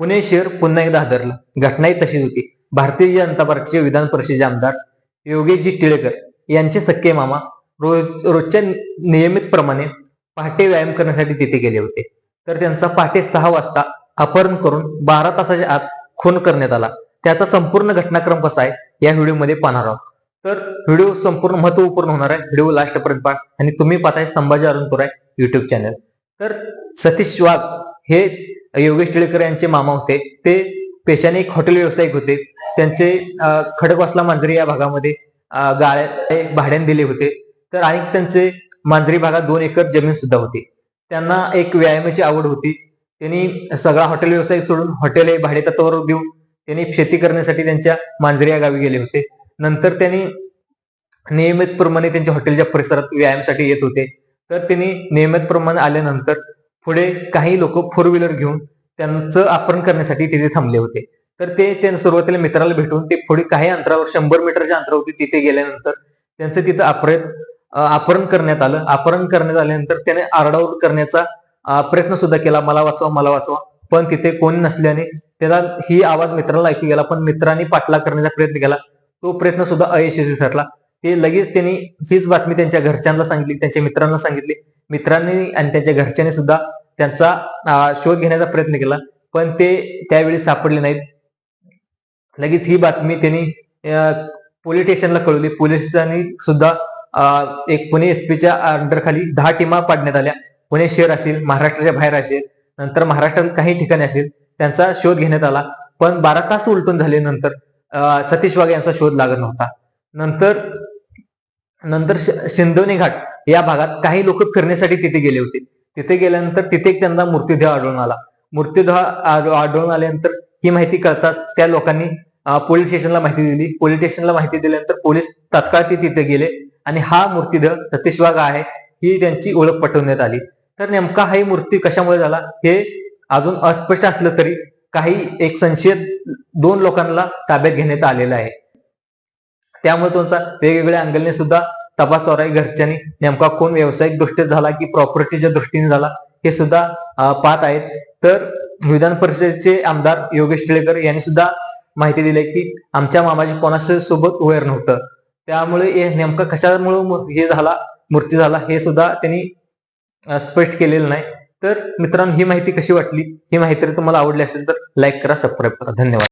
पुणे शहर पुन्हा एकदा हादरलं. घटनाही तशीच होती. भारतीय जनता पार्टीचे विधान परिषदेचे आमदार योगेशजी टिळेकर यांचे सख्खे मामा रोज रोजच्या नियमित प्रमाणे पहाटे व्यायाम करण्यासाठी तिथे गेले होते. तर त्यांचा पहाटे सहा वाजता अपहरण करून बारा तासाच्या आत खून करण्यात आला. त्याचा संपूर्ण घटनाक्रम कसा आहे या व्हिडिओमध्ये पाहणार आहोत. तर व्हिडिओ संपूर्ण महत्त्वपूर्ण होणार आहे. व्हिडिओ लास्ट पर्यंत पहा आणि तुम्ही पाहताय संभाजी अरुणपूर युट्यूब चॅनल तर सतीश वाघ हे योगेश टिळेकर यांचे मामा होते. ते पेशाने एक हॉटेल व्यावसायिक होते. त्यांचे खडकवासला मांजरी या भागामध्ये गाळ्या भाड्याने दिले होते. तर आणि त्यांचे मांजरी भागात दोन एकर जमीन सुद्धा होती. त्यांना एक व्यायामाची आवड होती. त्यांनी सगळा हॉटेल व्यवसाय सोडून हॉटेल हे भाडे तत्वावर देऊन त्यांनी शेती करण्यासाठी त्यांच्या मांजरी या गावी गेले होते. नंतर त्यांनी नियमितप्रमाणे त्यांच्या हॉटेलच्या परिसरात व्यायामासाठी येत होते. तर त्यांनी नियमितप्रमाणे आल्यानंतर पुढे काही लोक फोर व्हीलर घेऊन त्यांचं अपहरण करण्यासाठी तिथे थांबले होते. तर ते त्यांना सुरुवातीला मित्राला भेटून ते पुढे काही अंतरावर शंभर मीटरच्या अंतरावरती तिथे गेल्यानंतर त्यांचं तिथं अपहरण अपहरण करण्यात आलं. अपहरण करण्यात आल्यानंतर त्याने आरडाओरड करण्याचा प्रयत्न सुद्धा केला. मला वाचवा मला वाचवा. पण तिथे कोणी नसल्याने त्याला ही आवाज मित्राला ऐकू गेला. पण मित्रांनी पाठलाग करण्याचा प्रयत्न केला. तो प्रयत्न सुद्धा अयशस्वी ठरला. ते लगेच त्यांनी हीच बातमी त्यांच्या घरच्यांना सांगितली त्यांच्या मित्रांना सांगितली. मित्रांनी आणि त्यांच्या घरच्यांनी सुद्धा त्यांचा शोध घेण्याचा प्रयत्न केला. पण ते त्यावेळी सापडले नाहीत. लगेच ही बातमी त्यांनी पोलीस स्टेशनला कळवली. पोलिसांनी सुद्धा एक पुणे एसपीच्या अंडरखाली दहा टीमा पाडण्यात आल्या. पुणे शहर असेल महाराष्ट्राच्या बाहेर असेल नंतर महाराष्ट्रात काही ठिकाणी असेल त्यांचा शोध घेण्यात आला. पण बारा तास उलटून झाले नंतर सतीश वाघ यांचा शोध लागत नव्हता. नंतर नंतर शिंदोनी घाट या भागात काही लोक फिरण्यासाठी तिथे गेले होते. तिथे गेल्यानंतर तिथे एक त्यांना मृत्यूदेह आढळून आला. मृत्यूदेह आढळून आल्यानंतर ही माहिती कळताच त्या लोकांनी पोलीस स्टेशनला माहिती दिली. पोलीस स्टेशनला माहिती दिल्यानंतर पोलीस तात्काळ ते तिथे गेले आणि हा मृत्यूदेह सतीश वाघ आहे ही त्यांची ओळख पटवण्यात आली. तर नेमका हा मूर्ती कशामुळे झाला हे अजून अस्पष्ट असलं तरी काही एक संशयित दोन लोकांना ताब्यात घेण्यात आलेलं आहे. त्यामुळे तुमचा वेगवेगळ्या अँगलने सुद्धा तपास आहे घरच्यांनी नेमका कोण व्यावसायिक दृष्ट्या झाला की प्रॉपर्टीच्या दृष्टीने झाला हे सुद्धा पाहत आहेत. तर विधान परिषदेचे आमदार योगेश टिळेकर यांनी सुद्धा माहिती दिली आहे की आमच्या मामाजी कोणाच्या सोबत वैर नव्हतं त्यामुळे हे नेमकं कशामुळे हे झाला मृत्यू झाला हे सुद्धा त्यांनी स्पष्ट केलेलं नाही. तर मित्रांनो ही माहिती कशी वाटली? ही माहिती तुम्हाला आवडली असेल तर लाईक करा सबस्क्राईब करा. धन्यवाद.